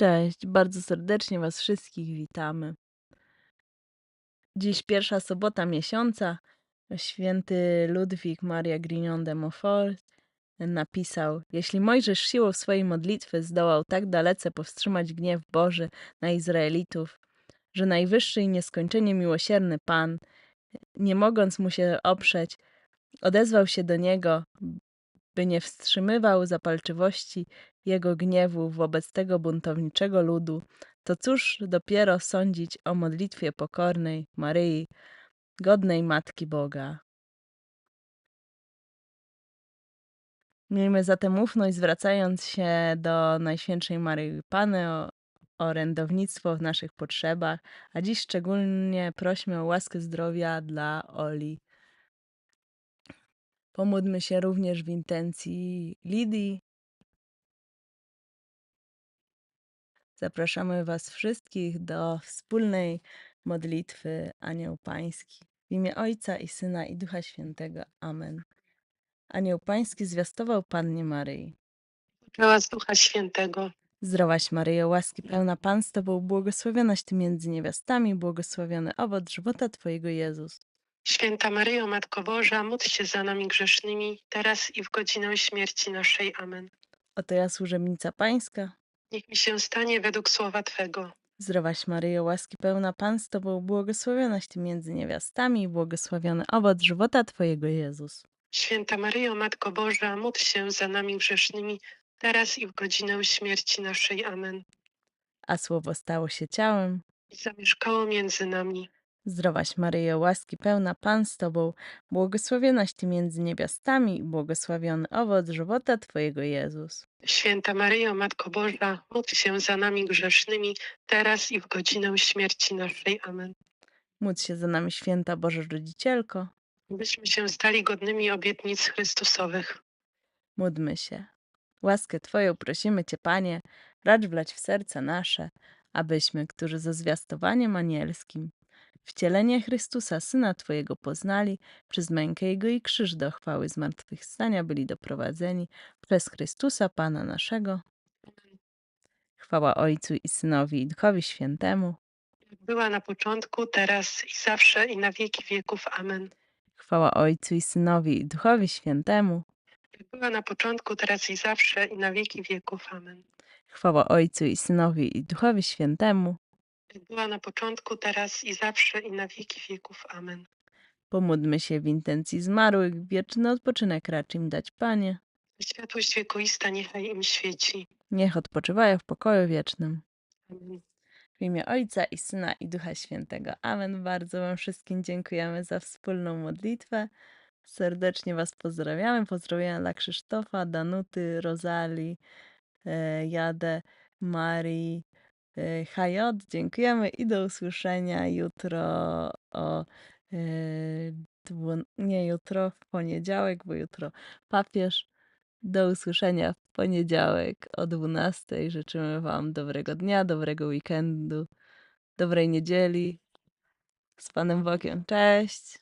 Cześć, bardzo serdecznie Was wszystkich witamy. Dziś pierwsza sobota miesiąca. Święty Ludwik Maria Grignon de Montfort napisał: Jeśli Mojżesz siłą swojej modlitwy zdołał tak dalece powstrzymać gniew Boży na Izraelitów, że najwyższy i nieskończenie miłosierny Pan, nie mogąc mu się oprzeć, odezwał się do niego, by nie wstrzymywał zapalczywości jego gniewu wobec tego buntowniczego ludu, to cóż dopiero sądzić o modlitwie pokornej Maryi, godnej Matki Boga. Miejmy zatem ufność, zwracając się do Najświętszej Maryi Pany o orędownictwo w naszych potrzebach, a dziś szczególnie prośmy o łaskę zdrowia dla Oli. Pomódlmy się również w intencji Lidii. Zapraszamy Was wszystkich do wspólnej modlitwy Anioł Pański. W imię Ojca i Syna i Ducha Świętego. Amen. Anioł Pański zwiastował Pannie Maryi. Poczęła z Ducha Świętego. Zdrowaś Maryjo, łaski pełna Pan z Tobą, błogosławionaś Ty między niewiastami, błogosławiony owoc żywota Twojego Jezus. Święta Maryjo, Matko Boża, módl się za nami grzesznymi, teraz i w godzinę śmierci naszej. Amen. Oto ja służebnica Pańska. Niech mi się stanie według słowa Twego. Zdrowaś Maryjo, łaski pełna Pan z Tobą, błogosławionaś Ty między niewiastami, błogosławiony owoc żywota Twojego Jezus. Święta Maryjo, Matko Boża, módl się za nami grzesznymi, teraz i w godzinę śmierci naszej. Amen. A Słowo stało się ciałem. I zamieszkało między nami. Zdrowaś Maryjo, łaski pełna Pan z Tobą, błogosławionaś Ty między niewiastami i błogosławiony owoc żywota Twojego Jezus. Święta Maryjo, Matko Boża, módl się za nami grzesznymi, teraz i w godzinę śmierci naszej. Amen. Módl się za nami święta Boża Rodzicielko, Byśmy się stali godnymi obietnic Chrystusowych. módlmy się. Łaskę Twoją prosimy Cię, Panie, racz wlać w serca nasze, abyśmy, którzy ze zwiastowaniem anielskim wcielenie Chrystusa, Syna Twojego poznali, przez mękę Jego i krzyż do chwały zmartwychwstania byli doprowadzeni przez Chrystusa Pana naszego. Chwała Ojcu i Synowi i Duchowi Świętemu. Jak była na początku, teraz i zawsze i na wieki wieków. Amen. Chwała Ojcu i Synowi i Duchowi Świętemu. Jak była na początku, teraz i zawsze i na wieki wieków. Amen. Chwała Ojcu i Synowi i Duchowi Świętemu. Jak była na początku, teraz i zawsze i na wieki wieków. Amen. Pomódlmy się w intencji zmarłych, wieczny odpoczynek racz im dać, Panie. Światłość wiekuista niechaj im świeci. Niech odpoczywają w pokoju wiecznym. Amen. W imię Ojca i Syna i Ducha Świętego. Amen. Bardzo Wam wszystkim dziękujemy za wspólną modlitwę. Serdecznie Was pozdrawiamy. Pozdrawiam dla Krzysztofa, Danuty, Rozali, e, Jadę, Marii, e, Hajot. Dziękujemy i do usłyszenia jutro o e, nie jutro, w poniedziałek, bo jutro papież. Do usłyszenia w poniedziałek o 12. Życzymy Wam dobrego dnia, dobrego weekendu, dobrej niedzieli. Z Panem Bogiem. Cześć.